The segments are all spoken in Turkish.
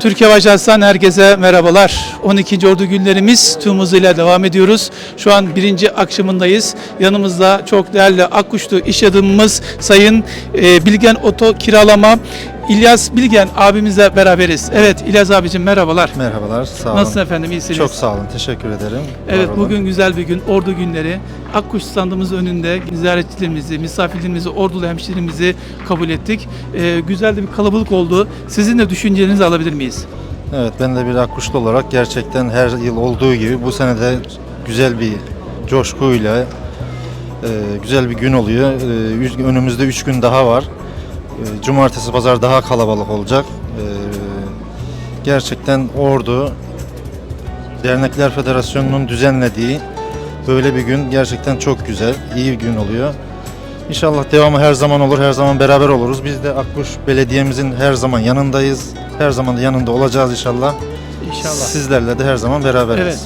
Türkiye Ajans'tan herkese merhabalar. 12. Ordu günlerimiz tüm hızıyla devam ediyoruz. Şu an birinci akşamındayız. Yanımızda çok değerli Akkuşlu iş adamımız Sayın e, Bilgen Oto Kiralama İlyas Bilgen abimizle beraberiz. Evet İlyas abicim merhabalar. Merhabalar, sağ olun. Nasılsın efendim iyisiniz? Çok sağ olun, teşekkür ederim. Evet Var olun. bugün güzel bir gün. Ordu günleri. Akkuş standımız önünde ziyaretçilerimizi, misafirlerimizi, ordulu hemşirimizi kabul ettik. Ee, güzel de bir kalabalık oldu. Sizin de düşüncelerinizi alabilir miyiz? Evet, ben de bir akkuşlu olarak gerçekten her yıl olduğu gibi bu sene de güzel bir coşkuyla e, güzel bir gün oluyor. E, üç- önümüzde 3 gün daha var. E, cumartesi, pazar daha kalabalık olacak. E, gerçekten Ordu Dernekler Federasyonu'nun düzenlediği böyle bir gün gerçekten çok güzel, iyi bir gün oluyor. İnşallah devamı her zaman olur, her zaman beraber oluruz. Biz de Akkuş Belediye'mizin her zaman yanındayız. Her zaman da yanında olacağız inşallah. İnşallah. Sizlerle de her zaman beraberiz. Evet.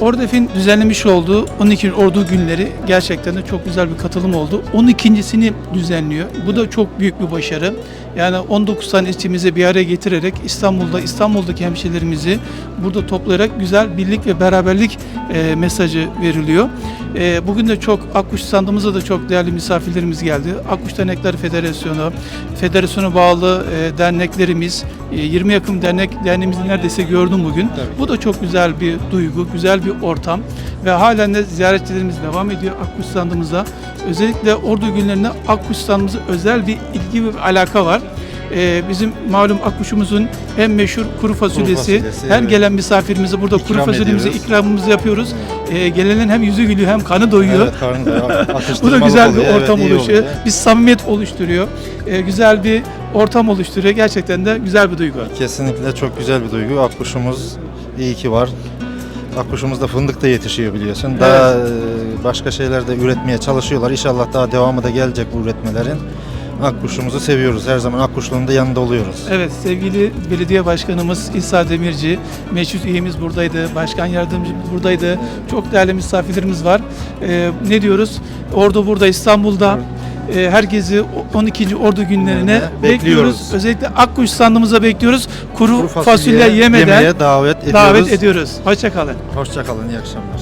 Ordef'in düzenlemiş olduğu 12 Ordu günleri gerçekten de çok güzel bir katılım oldu. 12.sini düzenliyor. Bu da çok büyük bir başarı. Yani 19 tane ilçemizi bir araya getirerek İstanbul'da İstanbul'daki hemşehrilerimizi burada toplayarak güzel birlik ve beraberlik e, mesajı veriliyor. E, bugün de çok Akkuş standımıza da çok değerli misafirlerimiz geldi. Akkuş Dernekler Federasyonu, federasyona bağlı e, derneklerimiz, e, 20 yakın dernek derneğimizi neredeyse gördüm bugün. Tabii. Bu da çok güzel bir duygu, güzel bir ortam ve halen de ziyaretçilerimiz devam ediyor Akkuş standımıza. Özellikle Ordu günlerinde Akkuş standımıza özel bir ilgi ve alaka var. Ee, bizim malum Akkuş'umuzun en meşhur kuru fasulyesi. fasulyesi, Her evet. gelen misafirimize burada kuru İkram fasulyemizi ediyoruz. ikramımızı yapıyoruz. Ee, gelenin hem yüzü gülüyor hem kanı doyuyor. Evet, karnı da Bu da güzel bir oluyor. Evet, ortam iyi oluşuyor. oluyor. Bir samimiyet oluşturuyor. Ee, güzel bir ortam oluşturuyor. Gerçekten de güzel bir duygu. Kesinlikle çok güzel bir duygu. Akkuşumuz iyi ki var. Akkuşumuzda fındık da yetişiyor biliyorsun. Daha e, başka şeyler de üretmeye çalışıyorlar. İnşallah daha devamı da gelecek bu üretmelerin. Akkuşumuzu seviyoruz. Her zaman Akkuşlu'nun da yanında oluyoruz. Evet sevgili belediye başkanımız İsa Demirci, meclis üyemiz buradaydı, başkan yardımcımız buradaydı. Çok değerli misafirlerimiz var. Ee, ne diyoruz? Ordu burada İstanbul'da. Ee, herkesi o- 12. Ordu günlerine Günlerine bekliyoruz. bekliyoruz. Özellikle Akkuş standımıza bekliyoruz. Kuru, Kuru fasulye, yemeden yemeye davet ediyoruz. davet ediyoruz. Hoşçakalın. Hoşçakalın, iyi akşamlar.